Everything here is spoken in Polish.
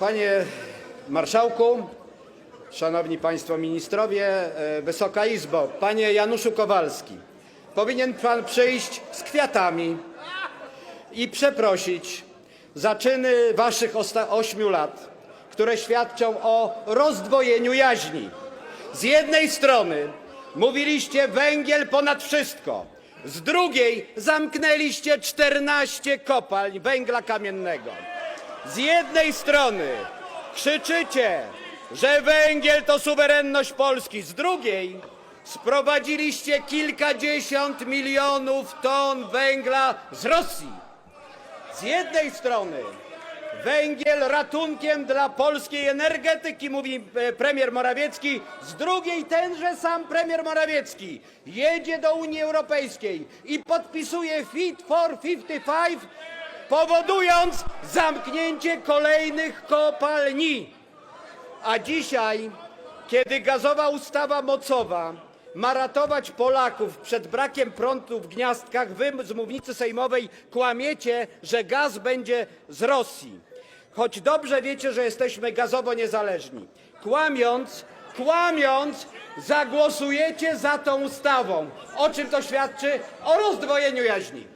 Panie Marszałku, Szanowni Państwo Ministrowie, e, Wysoka Izbo, Panie Januszu Kowalski, powinien Pan przyjść z kwiatami i przeprosić za czyny Waszych ośmiu lat, które świadczą o rozdwojeniu jaźni. Z jednej strony mówiliście węgiel ponad wszystko, z drugiej zamknęliście 14 kopalń węgla kamiennego. Z jednej strony krzyczycie, że węgiel to suwerenność Polski, z drugiej sprowadziliście kilkadziesiąt milionów ton węgla z Rosji. Z jednej strony węgiel ratunkiem dla polskiej energetyki, mówi e, premier Morawiecki, z drugiej tenże sam premier Morawiecki jedzie do Unii Europejskiej i podpisuje Fit for 55, powodując zamknięcie kolejnych kopalni. A dzisiaj, kiedy gazowa ustawa mocowa ma ratować Polaków przed brakiem prądu w gniazdkach, wy z mównicy sejmowej kłamiecie, że gaz będzie z Rosji. Choć dobrze wiecie, że jesteśmy gazowo niezależni. Kłamiąc, kłamiąc, zagłosujecie za tą ustawą. O czym to świadczy? O rozdwojeniu jaźni.